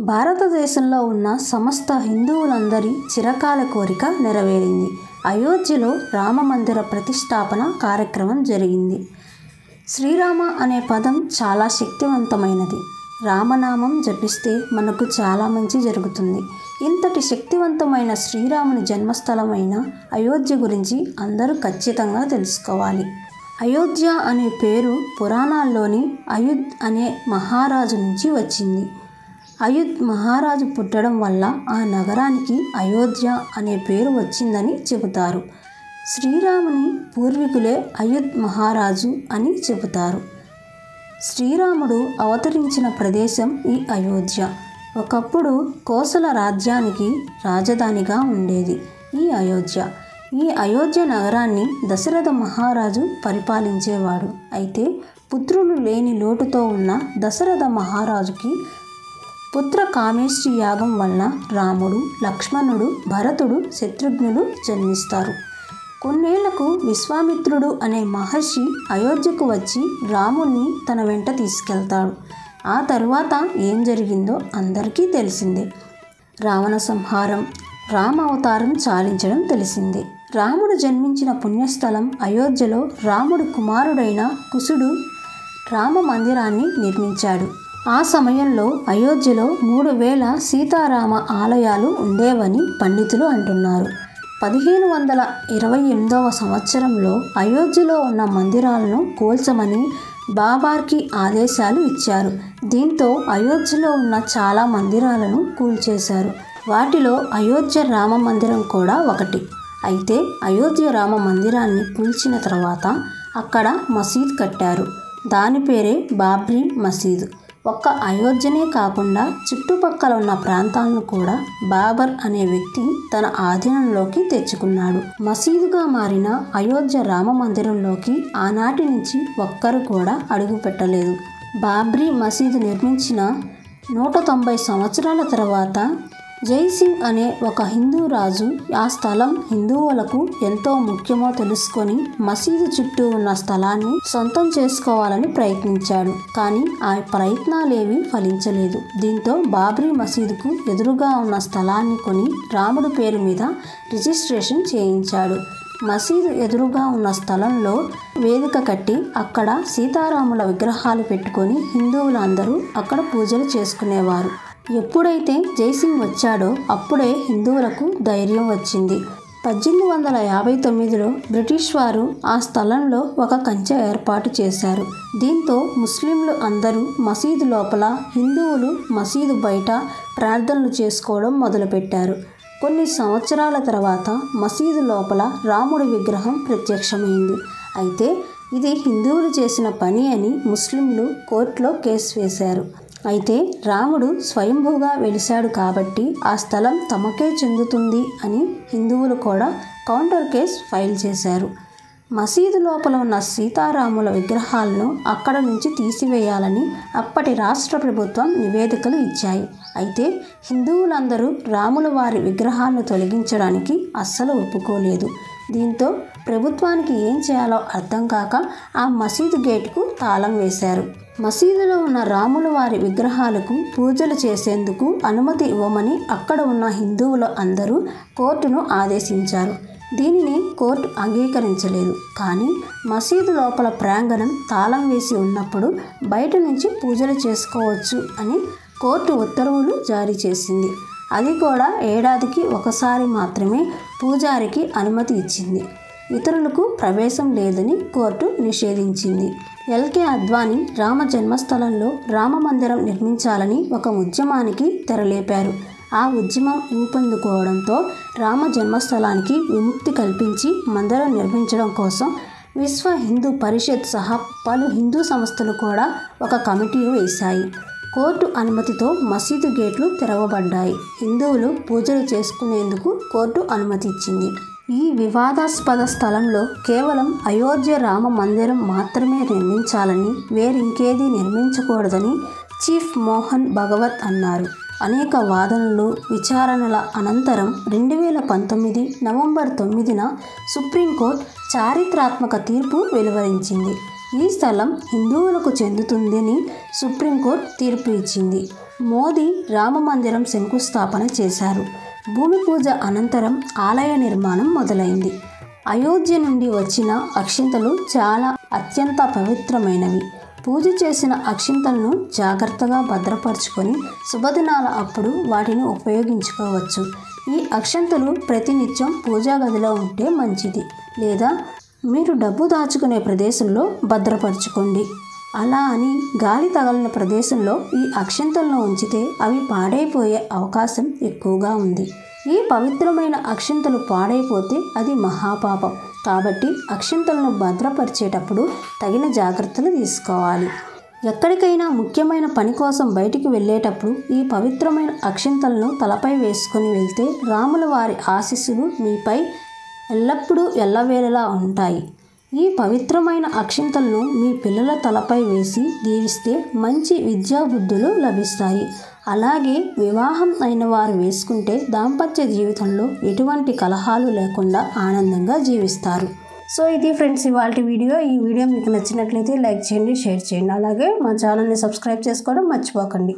భారతదేశంలో ఉన్న సమస్త హిందువులందరి చిరకాల కోరిక నెరవేరింది. అయోధ్యలో రామమందిర ప్రతిష్టాపన కార్యక్రమం జరిగింది. శ్రీరామ అనే పదం చాలా శక్తివంతమైనది. రామనామం జపిస్తే మనకు చాలా మంచి జరుగుతుంది. ఇంతటి శక్తివంతమైన శ్రీరాముని జన్మస్థలమైన అయోధ్య గురించి అందరూ ఖచ్చితంగా తెలుసుకోవాలి. అయోధ్య అనే పేరు పురాణాల్లోని అయుద్ అనే మహారాజు నుంచి వచ్చింది. అయుధ్ మహారాజు పుట్టడం వల్ల ఆ నగరానికి అయోధ్య అనే పేరు వచ్చిందని చెబుతారు. శ్రీరాముని పూర్వీకులే అయుధ్ మహారాజు అని చెబుతారు. శ్రీరాముడు అవతరించిన ప్రదేశం ఈ అయోధ్య. ఒకప్పుడు కోసల రాజ్యానికి రాజధానిగా ఉండేది ఈ అయోధ్య. ఈ అయోధ్య నగరాన్ని దశరథ మహారాజు పరిపాలించేవాడు. అయితే పుత్రులు లేని లోటుతో ఉన్న దశరథ మహారాజుకి పుత్ర కామేశ్వరి యాగం వలన రాముడు లక్ష్మణుడు భరతుడు శత్రుఘ్నులు జన్మిస్తారు. కొన్నేళ్ళకు విశ్వామిత్రుడు అనే మహర్షి అయోధ్యకు వచ్చి రాముణ్ణి తన వెంట తీసుకెళ్తాడు. ఆ తరువాత ఏం జరిగిందో అందరికీ తెలిసిందే. రావణ సంహారం రామ అవతారం చాలించడం తెలిసిందే. రాముడు జన్మించిన పుణ్యస్థలం అయోధ్యలో రాముడు కుమారుడైన కుశుడు రామ మందిరాన్ని నిర్మించాడు. ఆ సమయంలో అయోధ్యలో మూడు వేల సీతారామ ఆలయాలు ఉండేవని పండితులు అంటున్నారు. పదిహేను వందల ఇరవై ఎనిమిదవ సంవత్సరంలో అయోధ్యలో ఉన్న మందిరాలను కూల్చమని బాబార్కి ఆదేశాలు ఇచ్చారు. దీంతో అయోధ్యలో ఉన్న చాలా మందిరాలను కూల్చేశారు. వాటిలో అయోధ్య రామ మందిరం కూడా ఒకటి. అయితే అయోధ్య రామ మందిరాన్ని కూల్చిన తర్వాత అక్కడ మసీద్ కట్టారు. దాని పేరే బాబ్రీ మసీదు. ఒక్క అయోధ్యనే కాకుండా చుట్టుపక్కల ఉన్న ప్రాంతాలను కూడా బాబర్ అనే వ్యక్తి తన ఆధీనంలోకి తెచ్చుకున్నాడు. మసీదుగా మారిన అయోధ్య రామ మందిరంలోకి ఆనాటి నుంచి ఒక్కరు కూడా అడుగు పెట్టలేదు. బాబ్రీ మసీదు నిర్మించిన నూట తొంభై సంవత్సరాల తర్వాత జైసింగ్ అనే ఒక హిందూ రాజు ఆ స్థలం హిందువులకు ఎంతో ముఖ్యమో తెలుసుకొని మసీదు చుట్టూ ఉన్న స్థలాన్ని సొంతం చేసుకోవాలని ప్రయత్నించాడు. కానీ ఆ ప్రయత్నాలేవి ఫలించలేదు. దీంతో బాబ్రీ మసీదుకు ఎదురుగా ఉన్న స్థలాన్ని కొని రాముడు పేరు మీద రిజిస్ట్రేషన్ చేయించాడు. మసీదు ఎదురుగా ఉన్న స్థలంలో వేదిక కట్టి అక్కడ సీతారాముల విగ్రహాలు పెట్టుకొని హిందువులందరూ అక్కడ పూజలు చేసుకునేవారు. ఎప్పుడైతే జైసింగ్ వచ్చాడో అప్పుడే హిందువులకు ధైర్యం వచ్చింది. పద్దెనిమిది వందల యాభై తొమ్మిదిలో బ్రిటిష్ వారు ఆ స్థలంలో ఒక కంచె ఏర్పాటు చేశారు. దీంతో ముస్లింలు అందరూ మసీదు లోపల హిందువులు మసీదు బయట ప్రార్థనలు చేసుకోవడం మొదలుపెట్టారు. కొన్ని సంవత్సరాల తర్వాత మసీదు లోపల రాముడి విగ్రహం ప్రత్యక్షమైంది. అయితే ఇది హిందువులు చేసిన పని అని ముస్లింలు కోర్టులో కేసు వేశారు. అయితే రాముడు స్వయంభూగా వెలిశాడు కాబట్టి ఆ స్థలం తమకే చెందుతుంది అని హిందువులు కూడా కౌంటర్ కేస్ ఫైల్ చేశారు. మసీదు లోపల ఉన్న సీతారాముల విగ్రహాలను అక్కడ నుంచి తీసివేయాలని అప్పటి రాష్ట్ర ప్రభుత్వం నివేదికలు ఇచ్చాయి. అయితే హిందువులందరూ రాముల వారి విగ్రహాలను తొలగించడానికి అస్సలు ఒప్పుకోలేదు. దీంతో ప్రభుత్వానికి ఏం చేయాలో అర్థం కాక ఆ మసీదు గేటుకు తాళం వేశారు. మసీదులో ఉన్న రాముల వారి విగ్రహాలకు పూజలు చేసేందుకు అనుమతి ఇవ్వమని అక్కడ ఉన్న హిందువులు అందరూ కోర్టును ఆదేశించారు. దీనిని కోర్టు అంగీకరించలేదు. కానీ మసీదు లోపల ప్రాంగణం తాళం వేసి ఉన్నప్పుడు బయట నుంచి పూజలు చేసుకోవచ్చు అని కోర్టు ఉత్తర్వులు జారీ చేసింది. అది కూడా ఏడాదికి ఒకసారి మాత్రమే పూజారికి అనుమతి ఇచ్చింది. ఇతరులకు ప్రవేశం లేదని కోర్టు నిషేధించింది. ఎల్కే అద్వానీ రామ జన్మస్థలంలో రామ మందిరం నిర్మించాలని ఒక ఉద్యమానికి తెరలేపారు. ఆ ఉద్యమం ఊపందుకోవడంతో రామ జన్మస్థలానికి విముక్తి కల్పించి మందిరం నిర్మించడం కోసం విశ్వ హిందూ పరిషత్ సహా పలు హిందూ సంస్థలు కూడా ఒక కమిటీ వేశాయి. కోర్టు అనుమతితో మసీదు గేట్లు తెరవబడ్డాయి. హిందువులు పూజలు చేసుకునేందుకు కోర్టు అనుమతి ఇచ్చింది ఈ వివాదాస్పద స్థలంలో కేవలం అయోధ్య రామ మందిరం మాత్రమే నిర్మించాలని వేరింకేది నిర్మించకూడదని చీఫ్ మోహన్ భగవత్ అన్నారు. అనేక వాదనలు విచారణల అనంతరం రెండు వేల పంతొమ్మిది నవంబర్ తొమ్మిదిన సుప్రీంకోర్టు చారిత్రాత్మక తీర్పు వెలువరించింది. ఈ స్థలం హిందువులకు చెందుతుందని సుప్రీంకోర్టు తీర్పు ఇచ్చింది. మోదీ రామ మందిరం శంకుస్థాపన చేశారు. భూమి పూజ అనంతరం ఆలయ నిర్మాణం మొదలైంది. అయోధ్య నుండి వచ్చిన అక్షింతలు చాలా అత్యంత పవిత్రమైనవి. పూజ చేసిన అక్షింతలను జాగ్రత్తగా భద్రపరుచుకొని శుభదినాల అప్పుడు వాటిని ఉపయోగించుకోవచ్చు. ఈ అక్షంతలు ప్రతినిత్యం పూజా గదిలో ఉంటే మంచిది. లేదా మీరు డబ్బు దాచుకునే ప్రదేశంలో భద్రపరచుకోండి. అలా అని గాలి తగలిన ప్రదేశంలో ఈ అక్షంతలను ఉంచితే అవి పాడైపోయే అవకాశం ఎక్కువగా ఉంది. ఈ పవిత్రమైన అక్షింతలు పాడైపోతే అది మహాపాపం. కాబట్టి అక్షింతలను భద్రపరిచేటప్పుడు తగిన జాగ్రత్తలు తీసుకోవాలి. ఎక్కడికైనా ముఖ్యమైన పని కోసం బయటికి వెళ్ళేటప్పుడు ఈ పవిత్రమైన అక్షింతలను తలపై వేసుకొని వెళ్తే రాముల వారి ఆశీస్సులు మీపై ఎల్లప్పుడూ ఎల్లవేళలా ఉంటాయి. ఈ పవిత్రమైన అక్షింతలను మీ పిల్లల తలపై వేసి దీవిస్తే మంచి విద్యాబుద్ధులు లభిస్తాయి. అలాగే వివాహం అయిన వారు వేసుకుంటే దాంపత్య జీవితంలో ఎటువంటి కలహాలు లేకుండా ఆనందంగా జీవిస్తారు. సో ఇది ఫ్రెండ్స్ ఇవాళ వీడియో. ఈ వీడియో మీకు నచ్చినట్లయితే లైక్ చేయండి షేర్ చేయండి. అలాగే మా ఛానల్ని సబ్స్క్రైబ్ చేసుకోవడం మర్చిపోకండి.